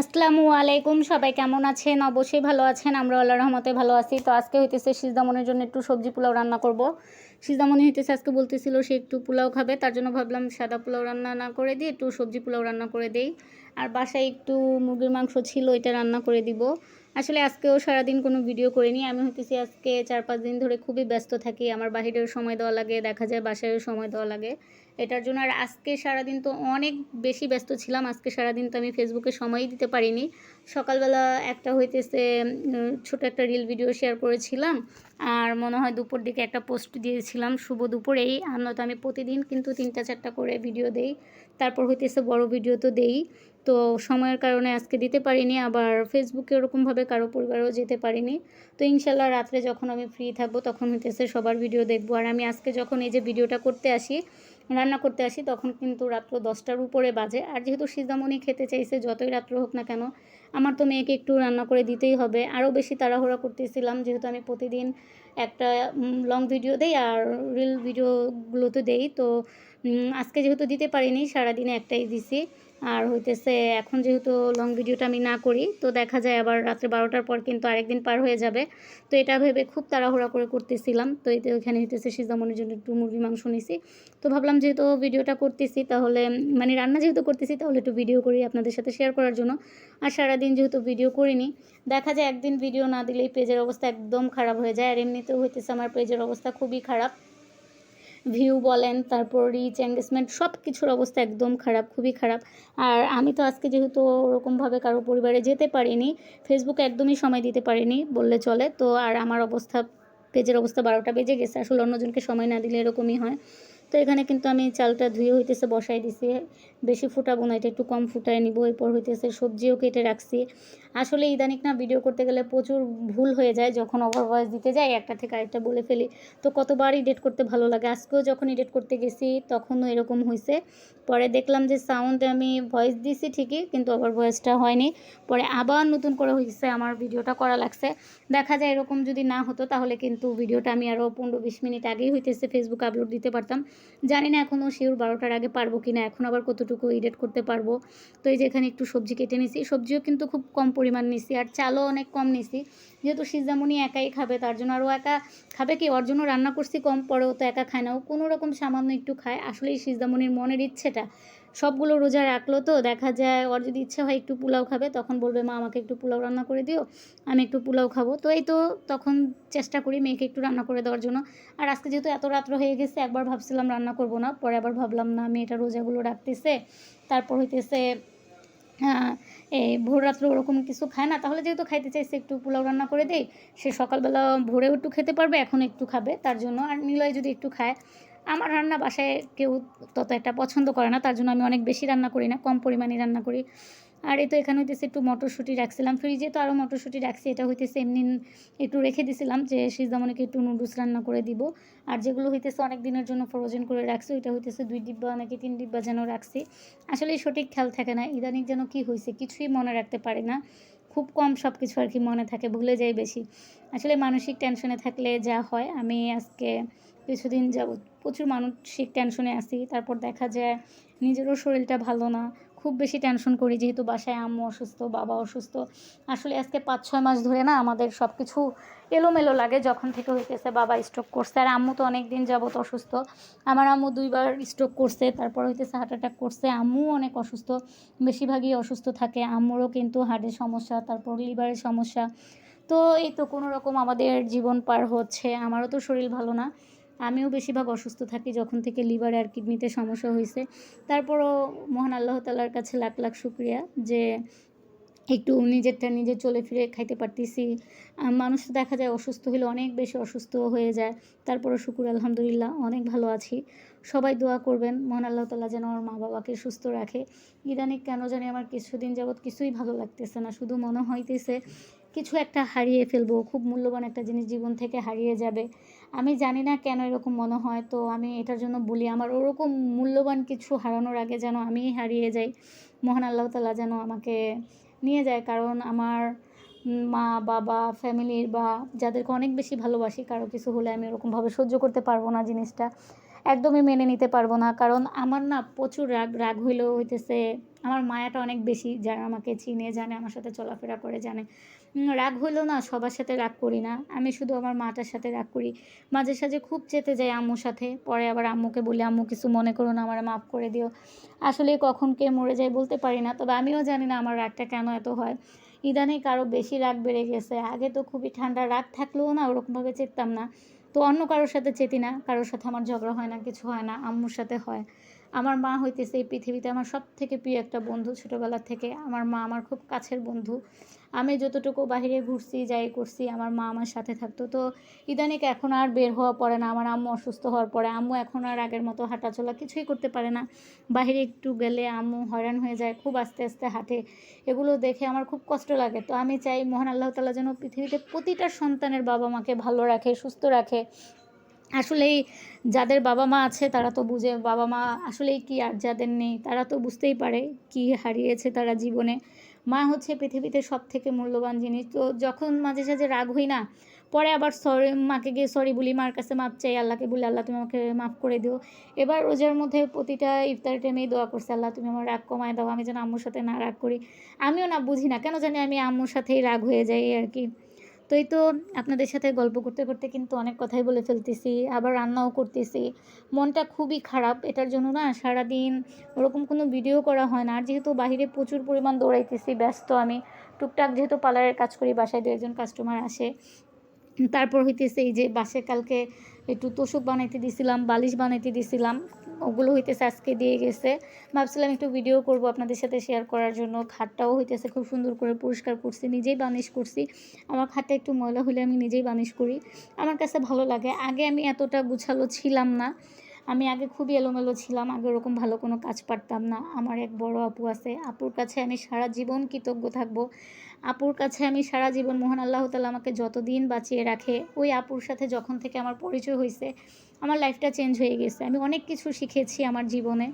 আসসালামু আলাইকুম, সবাই কেমন আছেন? অবশ্যই ভালো আছেন আমরা আল্লাহ রহমতে ভালো আছি। তো আজকে হইতেছে সিজদামনের জন্য একটু সবজি পোলাও রান্না করব। সিজদামনি হইতেছে আজকে বলতেছিল সে একটু পোলাও খাবে, তার জন্য ভাবলাম সাদা পোলাও রান্না না করে দিই একটু সবজি পোলাও রান্না করে দিই। আর বাসায় একটু মুরগির মাংস ছিল এটা রান্না করে দিব। আসলে আজকেও সারাদিন কোনো ভিডিও করিনি, আমি হইতেছি আজকে চার পাঁচ দিন ধরে খুবই ব্যস্ত থাকি, আমার বাহিরেও সময় দেওয়া লাগে, দেখা যায় বাসায়ও সময় দেওয়া লাগে। এটার জন্য আর আজকে সারাদিন তো অনেক বেশি ব্যস্ত ছিলাম। আজকে সারাদিন তো আমি ফেসবুকে সময়ই দিতে পারিনি। সকালবেলা একটা হইতেছে ছোট একটা রিল ভিডিও শেয়ার করেছিলাম। আর মনে হয় দুপুর দিকে একটা পোস্ট দিয়েছিলাম, শুভ দুপুরেই। আর নয়তো আমি প্রতিদিন কিন্তু তিনটা চারটা করে ভিডিও দেই। তারপর হইতেছে বড় ভিডিও তো দেই। তো সময়ের কারণে আজকে দিতে পারিনি। আবার ফেসবুকে ওরকমভাবে কারও পরিবারও যেতে পারিনি। তো ইনশাল্লাহ রাত্রে যখন আমি ফ্রি থাকব, তখন হইতেছে সবার ভিডিও দেখব। আর আমি আজকে যখন এই যে ভিডিওটা করতে আসি রান্না করতে আসি, তখন কিন্তু রাত্র দশটার উপরে বাজে। আর যেহেতু সিদ্ধামণি খেতে চাইছে, যতই রাত্র হোক না কেন, আমার তো মেয়েকে একটু রান্না করে দিতেই হবে। আরও বেশি তাড়াহুড়া করতেছিলাম, যেহেতু আমি প্রতিদিন একটা লং ভিডিও দেই আর রিল ভিডিওগুলো তো দেই। তো আজকে যেহেতু দিতে পারিনি, সারাদিনে একটাই দিছি। আর হইতেছে এখন যেহেতু লং ভিডিওটা আমি না করি, তো দেখা যায় আবার রাত্রে বারোটার পর কিন্তু আরেকদিন পার হয়ে যাবে। তো এটা ভেবে খুব তাড়াহুড়া করে করতেছিলাম। তো এতে ওইখানে হইতেছে সিজামনের জন্য একটু মুরগি মাংস নিছি। তো ভাবলাম যেহেতু ভিডিওটা করতেছি, তাহলে মানে রান্না যেহেতু করতেছি, তাহলে একটু ভিডিও করি আপনাদের সাথে শেয়ার করার জন্য। আর সারাদিন যেহেতু ভিডিও করিনি, দেখা যায় একদিন ভিডিও না দিলেই পেজের অবস্থা একদম খারাপ হয়ে যায়। আর এমনিতেও হইতেছে আমার পেজের অবস্থা খুবই খারাপ। ভিউ বলেন, তারপর রিচ এঙ্গেজমেন্ট সব কিছুর অবস্থা একদম খারাপ, খুবই খারাপ। আর আমি তো আজকে যেহেতু ওরকমভাবে কারও পরিবারে যেতে পারিনি ফেসবুকে একদমই সময় দিতে পারিনি বললে চলে। তো আর আমার অবস্থা, পেজের অবস্থা বারোটা বেজে গেছে, আসলে অন্যজনকে সময় না দিলে এরকমই হয়। তো এখানে কিন্তু আমি চালটা ধুয়ে হইতেছে, বসাই দিছি। বেশি ফুটাবো না, এটা একটু কম ফুটায় নিব, এরপর হইতেছে সবজিও কেটে রাখছি। আসলে ইদানিক না ভিডিও করতে গেলে প্রচুর ভুল হয়ে যায়, যখন ওভার ভয়েস দিতে যাই, একটা থেকে আরেকটা বলে ফেলি। তো কতবার এডিট করতে ভালো লাগে? আজকেও যখন এডিট করতে গেছি, তখনও এরকম হয়েছে পরে দেখলাম যে সাউন্ডে আমি ভয়েস দিছি ঠিকই, কিন্তু ওভার ভয়েসটা হয়নি। পরে আবার নতুন করে হয়েছে আমার ভিডিওটা করা লাগছে। দেখা যায় এরকম যদি না হতো, তাহলে কিন্তু ভিডিওটা আমি আরও পনেরো বিশ মিনিট আগেই হইতেছে ফেসবুকে আপলোড দিতে পারতাম। জানি না এখনও শিওর বারোটার আগে পারব কি না এখন আবার কতটুকু এডিট করতে পারব। তো এই যে এখানে একটু সবজি কেটে নিছি। সবজিও কিন্তু খুব কম পরিমাণ নিছি আর চালও অনেক কম নিছি। যেহেতু সিজামনি একাই খাবে, তার জন্য আরও একা খাবে কি? ওর জন্য রান্না করছি কম, পরেও তো একা খায় না। ও কোনো রকম সামান্য একটু খায়। আসলে এই সিজামনির মনের ইচ্ছেটা। সবগুলো রোজা রাখল তো, দেখা যায় ওর যদি ইচ্ছে হয় একটু পোলাও খাবে, তখন বলবে, মা, আমাকে একটু পোলাও রান্না করে দিও, আমি একটু পোলাও খাব। তো এই তো তখন চেষ্টা করি মেয়েকে একটু রান্না করে দেওয়ার জন্য। আর আজকে যেহেতু এত রাত্র হয়ে গেছে, একবার ভাবছিলাম রান্না করব না, পরে আবার ভাবলাম, না, মেয়েটা রোজাগুলো রাখতেছে। তারপর হইতেছে হ্যাঁ এই ভোর রাত্রে ওরকম কিছু খায় না। তাহলে যেহেতু খাইতে চাইছে, একটু পোলাও রান্না করে দেই। সে সকালবেলা ভোরেও একটু খেতে পারবে, এখন একটু খাবে, তার জন্য। আর নিলয় যদি একটু খায়, আমার রান্না বাসায় কেউ তত একটা পছন্দ করে না, তার জন্য আমি অনেক বেশি রান্না করি না, কম পরিমাণে রান্না করি। আর এই তো এখানে হইতেছে একটু মটরশুঁটি রাখছিলাম ফ্রিজে তো আরও মটরশুঁটি রাখছি, এটা হইতেছে এমনি একটু রেখে দিছিলাম যে সিজামনিকে একটু নুডলস রান্না করে দিব। আর যেগুলো হইতেছে অনেক দিনের জন্য ফ্রোজেন করে রাখছি, ওইটা হইতেছে দুই ডিব্বা নাকি তিন ডিব্বা যেন রাখছি। আসলে সঠিক খেয়াল থাকে না, ইদানিং যেন কি হয়েছে কিছুই মনে রাখতে পারে না। খুব কম সব কিছু আর কি মনে থাকে, ভুলে যাই বেশি। আসলে মানসিক টেনশনে থাকলে যা হয়, আমি আজকে কিছুদিন যাবৎ প্রচুর মানসিক টেনশনে আছি, তারপর দেখা যায় নিজেরও শরীরটা ভালো না খুব বেশি টেনশন করি, যেহেতু বাসায় আম্মু অসুস্থ, বাবা অসুস্থ। আসলে আজকে পাঁচ ছয় মাস ধরে না আমাদের সব কিছু এলোমেলো লাগে, যখন থেকে হইতেছে বাবা স্ট্রোক করছে। আর আম্মু তো অনেক দিন যাবত অসুস্থ। আমার আম্মু দুইবার স্ট্রোক করছে, তারপর হইতেছে হার্ট অ্যাটাক করছে। আম্মু অনেক অসুস্থ, বেশিরভাগই অসুস্থ থাকে। আম্মুরও কিন্তু হার্টের সমস্যা, তারপর লিভারের সমস্যা। তো এই তো কোনো রকম আমাদের জীবন পার হচ্ছে। আমারও তো শরীর ভালো না। আমিও বেশিরভাগ অসুস্থ থাকি যখন থেকে লিভার আর কিডনিতে সমস্যা হয়েছে তারপরও মহান আল্লাহ তালার কাছে লাখ লাখ শুক্রিয়া যে একটু নিজেরটা নিজে চলে ফিরে খাইতে পারতেছি। মানুষ তো দেখা যায় অসুস্থ হলে অনেক বেশি অসুস্থ হয়ে যায়। তারপরও শুকুর, আলহামদুলিল্লাহ, অনেক ভালো আছি। সবাই দোয়া করবেন, মহান আল্লাহ তালা যেন আমার মা বাবাকে সুস্থ রাখে। ইদানিক কেন জানি আমার কিছুদিন যাবৎ কিছুই ভালো লাগতেছে না, শুধু মনে হইতেছে কিছু একটা হারিয়ে ফেলব, খুব মূল্যবান একটা জিনিস জীবন থেকে হারিয়ে যাবে। আমি জানি না কেন এরকম মনে হয়, তো আমি এটার জন্য বলি, আমার ওরকম মূল্যবান কিছু হারানোর আগে যেন আমি হারিয়ে যাই। মহান আল্লাহ তালা যেন আমাকে নিয়ে যায়। কারণ আমার মা, বাবা ফ্যামিলির বা যাদেরকে অনেক বেশি ভালোবাসি, কারও কিছু হলে আমি ওরকমভাবে সহ্য করতে পারব না জিনিসটা। একদমই মেনে নিতে পারব না। কারণ আমার না প্রচুর রাগ রাগ হইলেও হইতেছে, আমার মায়াটা অনেক বেশি যারা আমাকে চিনে, জানে, আমার সাথে চলাফেরা করে, জানে। রাগ হইলেও না সবার সাথে রাগ করি না। আমি শুধু আমার মাটার সাথে রাগ করি। মাঝে সাঝে খুব চেতে যাই আম্মুর সাথে। পরে আবার আম্মুকে বলি, আম্মু, কিছু মনে করো না, আমার মাফ করে দিও। আসলে কখন কে মরে যায় বলতে পারি না। তবে আমিও জানি না আমার রাগটা কেন এত হয়। ইদানিং কারও বেশি রাগ বেড়ে গেছে। আগে তো খুবই ঠান্ডা রাগ থাকলেও না ওরকমভাবে চেততাম না। তো অন্য কারোর সাথে চেতি না, কারোর সাথে আমার ঝগড়া হয় না, কিছু হয় না, আম্মুর সাথে হয়। আমার মা হইতেছে এই পৃথিবীতে আমার সব থেকে প্রিয় একটা বন্ধু ছোটোবেলা থেকে। আমার মা আমার খুব কাছের বন্ধু। আমি যতটুকু বাইরে ঘুরছি, যাই করছি, আমার মা আমার সাথে থাকতো। তো ইদানিক এখন আর বের হওয়া পড়ে না। আমার আম্মু অসুস্থ হওয়ার পরে আম্মু এখন আর আগের মতো হাঁটাচলা কিছুই করতে পারে না। বাইরে একটু গেলে আম্মু হয়রান হয়ে যায়, খুব আস্তে আস্তে হাঁটে। এগুলো দেখে আমার খুব কষ্ট লাগে। তো আমি চাই মহান আল্লাহ তালা যেন পৃথিবীতে প্রতিটা সন্তানের বাবা মাকে ভালো রাখে, সুস্থ রাখে। আসলেই যাদের বাবা মা আছে, তারা তো বুঝে, বাবা মা আসলেই কি আর যাদের নেই, তারা তো বুঝতেই পারে কি হারিয়েছে তারা জীবনে। মা হচ্ছে পৃথিবীতে সব থেকে মূল্যবান জিনিস। তো যখন মাঝে সাঝে রাগ হই না, পরে আবার সরি মাকে গিয়ে সরি বলি, মার কাছে মাপ চাই, আল্লাহকে বলি, আল্লাহ তুমি আমাকে মাফ করে দিও। এবার রোজার মধ্যে প্রতিটা ইফতার টাইমেই দোয়া করছে, আল্লাহ তুমি আমার রাগ কমায় দাও, আমি যেন আম্মুর সাথে না রাগ করি। আমিও না বুঝি না, কেন জানি আমি আম্মুর সাথেই রাগ হয়ে যাই আর কি। তো এই তো আপনাদের সাথে গল্প করতে করতে কিন্তু অনেক কথাই বলে ফেলতেছি, আবার রান্নাও করতেছি। মনটা খুবই খারাপ, এটার জন্য না সারাদিন ওরকম কোনো ভিডিও করা হয় না। আর যেহেতু বাহিরে প্রচুর পরিমাণ দৌড়াইতেছি, ব্যস্ত আমি, টুকটাক যেহেতু পার্লারের কাজ করি, বাসায় দু একজন কাস্টমার আসে। তারপর হইতেছে এই যে বাসে কালকে একটু তোষক বানাইতে দিছিলাম, বালিশ বানাইতে দিছিলাম, ওগুলো হইতেছে আজকে দিয়ে গেছে। ভাবছিলাম একটু ভিডিও করব আপনাদের সাথে শেয়ার করার জন্য। খাটটাও হইতেছে খুব সুন্দর করে পরিষ্কার করছি, নিজেই বানিশ করছি। আমার খাটটা একটু ময়লা হলে আমি নিজেই বানিশ করি। আমার কাছে ভালো লাগে। আগে আমি এতটা গুছালো ছিলাম না। আমি আগে খুবই এলোমেলো ছিলাম, আগে ওরকম ভালো কোনো কাজ পারতাম না। আমার এক বড় আপু আছে, আপুর কাছে আমি সারা জীবন কৃতজ্ঞ থাকব। আপুর কাছে আমি সারা জীবন, মোহন আল্লাহ তালা আমাকে যতদিন বাঁচিয়ে রাখে, ওই আপুর সাথে যখন থেকে আমার পরিচয় হয়েছে আমার লাইফটা চেঞ্জ হয়ে গেছে। আমি অনেক কিছু শিখেছি আমার জীবনে।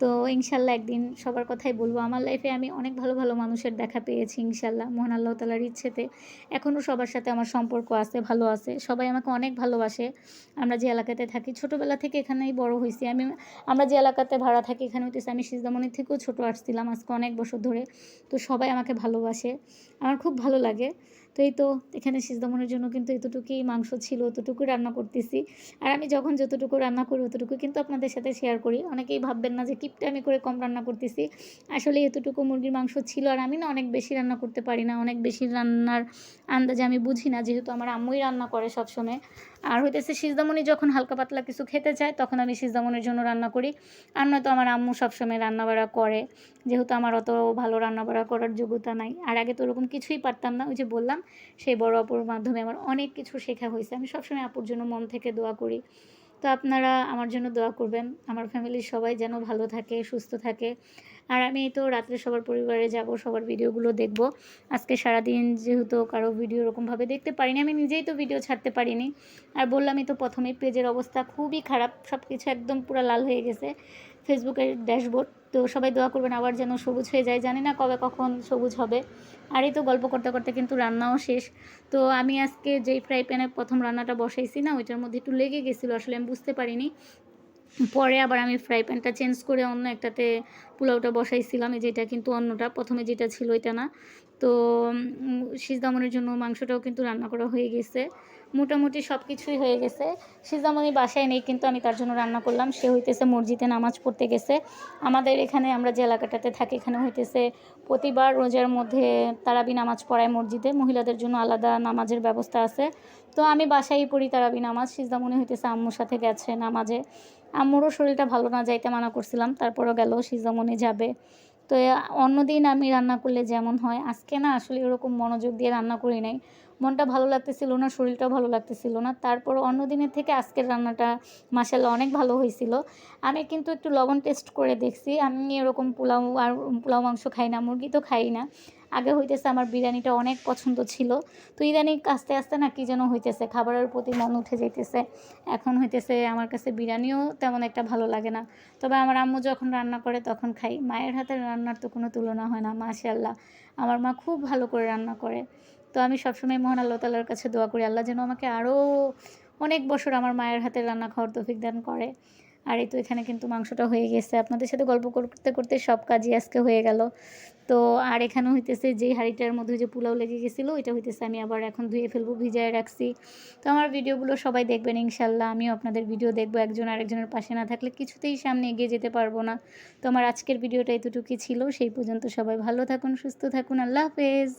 তো ইনশাল্লাহ একদিন সবার কথাই বলব। আমার লাইফে আমি অনেক ভালো ভালো মানুষের দেখা পেয়েছি ইনশাল্লাহ, মোহন আল্লাহ তালার ইচ্ছেতে। এখনও সবার সাথে আমার সম্পর্ক আছে, ভালো আছে। সবাই আমাকে অনেক ভালোবাসে। আমরা যে এলাকাতে থাকি, ছোটোবেলা থেকে এখানেই বড় হয়েছি। আমি, আমরা যে এলাকাতে ভাড়া থাকি, এখানে হইতেছে আমি সিজদামণির থেকেও ছোটো আসছিলাম আজকে অনেক বছর ধরে। তো সবাই আমাকে ভালোবাসে। আমার খুব ভালো লাগে। তো এই তো এখানে সিজদামনের জন্য কিন্তু এতটুকুই মাংস ছিল অতটুকুই রান্না করতেছি। আর আমি যখন যতটুকু রান্না করি অতটুকু কিন্তু আপনাদের সাথে শেয়ার করি। অনেকেই ভাববেন না যে কিপটা আমি করে কম রান্না করতেছি। আসলে এতটুকু মুরগির মাংস ছিল আর আমি না অনেক বেশি রান্না করতে পারি না, অনেক বেশি রান্নার আন্দাজে আমি বুঝি না, যেহেতু আমার আম্মুই রান্না করে সবসময়। আর হইতেছে সিজদামণি যখন হালকা পাতলা কিছু খেতে চায়, তখন আমি সিজদামণির জন্য রান্না করি। আর নয়তো আমার আম্মু সবসময় রান্নাবাড়া করে। যেহেতু আমার অত ভালো রান্নাবাড়া করার যোগ্যতা নাই। আর আগে তো ওরকম কিছুই পারতাম না। ওই যে বললাম, সেই বড় অপুর মাধ্যমে আমার অনেক কিছু শেখা হয়েছে। আমি সবসময় আপুর জন্য মন থেকে দোয়া করি। তো আপনারা আমার জন্য দোয়া করবেন। আমার ফ্যামিলির সবাই যেন ভালো থাকে, সুস্থ থাকে। আর আমি তো রাত্রে সবার পরিবারে যাব, সবার ভিডিওগুলো দেখব। আজকে সারাদিন যেহেতু কারও ভিডিও ওরকমভাবে দেখতে পারিনি, আমি নিজেই তো ভিডিও ছাড়তে পারিনি। আর বললামই তো প্রথমেই পেজের অবস্থা খুবই খারাপ সব কিছু একদম পুরো লাল হয়ে গেছে। ফেসবুকের ড্যাশবোর্ড, তো সবাই দোয়া করবেন আবার যেন সবুজ হয়ে যায়, জানি না কবে কখন সবুজ হবে। আর এই তো গল্প করতে করতে কিন্তু রান্নাও শেষ। তো আমি আজকে যেই ফ্রাই প্যানে প্রথম রান্নাটা বসাইছি না, ওইটার মধ্যে একটু লেগে গেছিল, আসলে আমি বুঝতে পারিনি। পরে আবার আমি ফ্রাই প্যানটা চেঞ্জ করে অন্য একটাতে পোলাওটা বসাইছিলাম, এই যেটা কিন্তু অন্যটা, প্রথমে যেটা ছিল এটা না। তো সিজদামনের জন্য মাংসটাও কিন্তু রান্না করা হয়ে গেছে। মোটামুটি সব কিছুই হয়ে গেছে। সিজদামনি বাসায় নেই কিন্তু আমি তার জন্য রান্না করলাম। সে হইতেছে মসজিদে নামাজ পড়তে গেছে। আমাদের এখানে আমরা যে এলাকাটাতে থাকি, এখানে হইতেছে প্রতিবার রোজার মধ্যে তারাবি নামাজ পড়ায় মসজিদে। মহিলাদের জন্য আলাদা নামাজের ব্যবস্থা আছে। তো আমি বাসায় পড়ি তারাবি নামাজ। সিজদামনি হইতেছে আম্মুর সাথে গেছে নামাজে। আম্মুরও শরীরটা ভালো না যাইতে মানা করছিলাম, তারপরও গেল সিজদামনি যাবে। তো অন্যদিন আমি রান্না করলে যেমন হয়, আজকে না আসলে এরকম মনোযোগ দিয়ে রান্না করি নাই। মনটা ভালো লাগতেছিল না, শরীরটাও ভালো লাগতেছিল না। তারপর অন্য দিনের থেকে আজকের রান্নাটা মাসাল্লাহ অনেক ভালো হয়েছিল। আমি কিন্তু একটু লবণ টেস্ট করে দেখছি। আমি এরকম পোলাও আর, পোলাও মাংস খাই না, মুরগি তো খাই না। আগে হইতেছে আমার বিরিয়ানিটা অনেক পছন্দ ছিল। তো ইদানিং আস্তে আস্তে না কি যেন হইতেছে, খাবারের প্রতি মন উঠে যাইতেছে। এখন হইতেছে আমার কাছে বিরিয়ানিও তেমন একটা ভালো লাগে না। তবে আমার আম্মু যখন রান্না করে তখন খাই। মায়ের হাতের রান্নার তো কোনো তুলনা হয় না মাশাল্লাহ আমার মা খুব ভালো করে রান্না করে। তো আমি সবসময় মহান আল্লাহ তালার কাছে দোয়া করি, আল্লাহ যেন আমাকে আরও অনেক বছর আমার মায়ের হাতে রান্না খাওয়ার তৌফিক দান করে। আর এই তো এখানে কিন্তু মাংসটা হয়ে গেছে। আপনাদের সাথে গল্প করতে করতে সব কাজই আজকে হয়ে গেল। তো আর এখানে হইতেছে যে হাঁড়িটার মধ্যে যে পোলাও লেগে গেছিল, ওইটা হইতেছে আমি আবার এখন ধুয়ে ফেলব, ভিজায় রাখছি। তো আমার ভিডিওগুলো সবাই দেখবেন ইনশাল্লাহ, আমিও আপনাদের ভিডিও দেখব, একজন আরেকজনের পাশে না থাকলে কিছুতেই সামনে এগিয়ে যেতে পারব না। তো আমার আজকের ভিডিওটা এতটুকুই ছিল, সেই পর্যন্ত সবাই ভালো থাকুন, সুস্থ থাকুন, আল্লাহ হাফেজ।